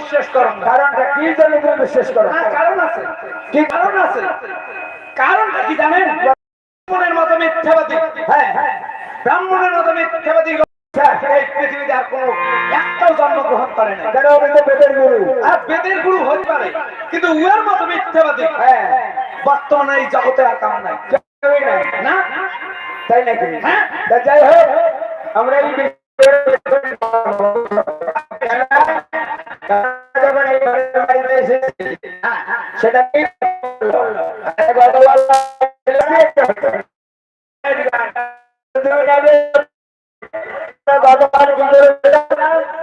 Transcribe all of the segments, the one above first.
বিশ্বাস করো না। কারণটা কি জন্য তুমি বিশ্বাস করো? না, কারণ আছে। কি কারণ আছে? কারণটা কি জানেন? ব্রাহ্মণের মতো মিথ্যাবাদী। হ্যাঁ। হ্যাঁ ব্রাহ্মণের মতো মিথ্যাবাদী এই পৃথিবীতে আর কোনো একটাও জন্মগ্রহণ করে না কেন আমি তো বেদের গুরু? আর বেদের গুরু হতে পারে কিন্তু উয়ার মতো মিথ্যাবাদী হ্যাঁ। বর্তমানে এই জগতে আর কারণ নাই। না? তাই নাকি? হ্যাঁ। যাই হোক আমরা এই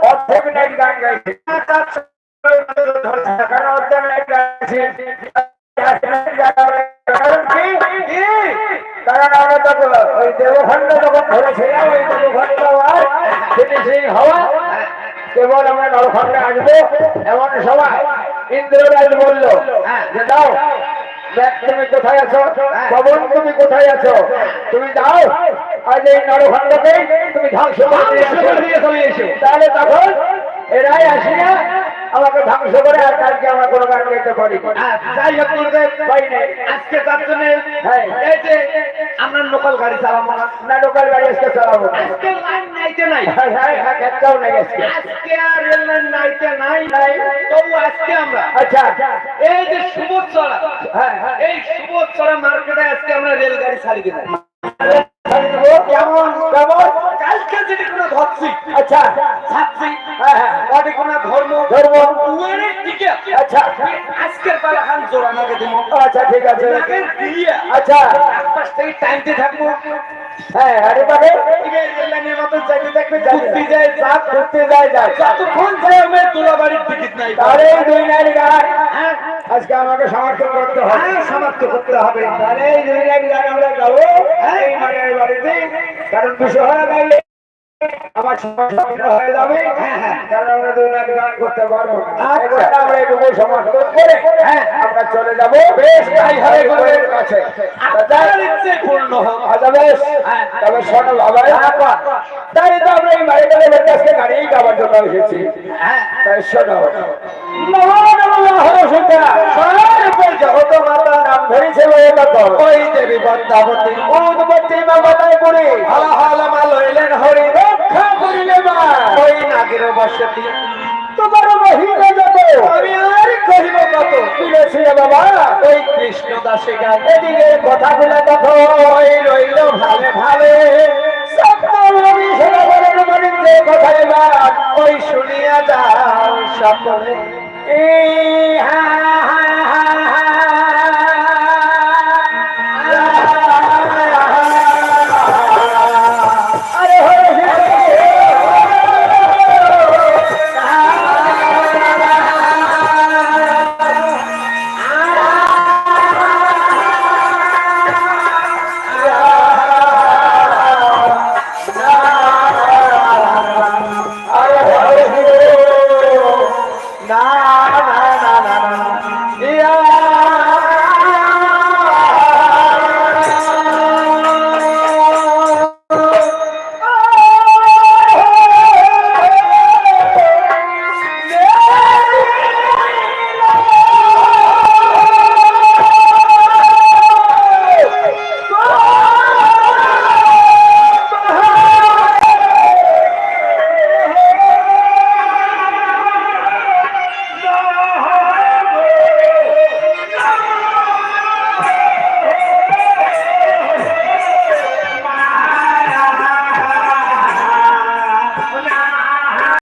অর্ধেক নাইট গান গাইছি কারণ অর্ধেক নাইট গাইছি কারণ কি কারণ আমরা তখন ওই দেবখণ্ড যখন ধরেছিলাম ওই দেবখণ্ড আর ফিনিশিং হওয়া কেবল আমরা নরখণ্ডে আসব, এমন সময় ইন্দ্ররাজ বলল যে দাও তুমি কোথায় আছো? পবন তুমি কোথায় আছো? তুমি যাও। আজ এই নরখণ্ডকে তুমি ধ্বংস করে দিয়ে ধ্বংস করে দিয়ে চলে এসো। তাহলে তখন এরাই আসিয়া আমাকে ধ্বংস করে আর কালকে আমরা কোনো গান গাইতে পারি। যাই হোক পাই নাই আজকে তার জন্য। এই যে আমরা লোকাল গাড়ি চালাবো না। না লোকাল গাড়ি আজকে চালাবো আজকে লাইন নাইতে নাই। একটাও নেই আজকে। আজকে আর রেল লাইন নাইতে নাই। নাই। তবু আজকে আমরা আচ্ছা। এই যে সুবোধ চড়া হ্যাঁ হ্যাঁ। এই সুবোধ চড়া মার্কেটে আজকে আমরা রেলগাড়ি ছাড়ি দিলাম। যদি আচ্ছা ছাত্রী হ্যাঁ হ্যাঁ ধর্ম? ধর্ম? উয়ারে টিকে। আচ্ছা। আজকের পালা খান জোড়া দিব। আচ্ছা ঠিক আছে। আচ্ছা। পাশ থেকে টাইমতে থাকব। হ্যাঁ আরে বাবা। এদিকে রেল লাইনের মতো যাইতে থাকবে যাই। ঘুরতে যায় যা ঘুরতে যাই যাই যতক্ষণ যায় আমার দোলাবাড়ির টিকিট নাই। তাহলে দুই নারী গান হ্যাঁ। আজকে আমাকে সমর্থন করতে হবে। হ্যাঁ, সমাপ্ত করতে হবে। দুই গান আমরা গাবো এই মায়ের বাড়িতে। কারণ বিষয় গাইলে আমার হয়ে যাবে। কারণ আমরা দুই নারী গান করতে পারব না। এবার আমরা এটুকু সমর্থন করে হ্যাঁ আমরা চলে যাব বেশ তাই হবে গুরুদের কাছে। পূর্ণ হোক বেশ তবে শোনো বাবা তাই তো আমরা এই বাড়িটা কাছে গাড়ি গাবার জন্য এসেছি। হ্যাঁ। তাই শোনো। জগত মাতা নাম ধরেছে ওই দেবী পদ্মাবতী উদ্বতী মামাতায় পুরী। হালা হালা মা লইলেন হরি। ওই নাগের তোমার মহিলা যত। আমি আর কহিব কথা ওই রইল ভালে ভালে। সপ্তমী সেনাবরণ মানে যে কথায় বাদ ওই শুনিয়া যাও সকলে। এ হা হা হা না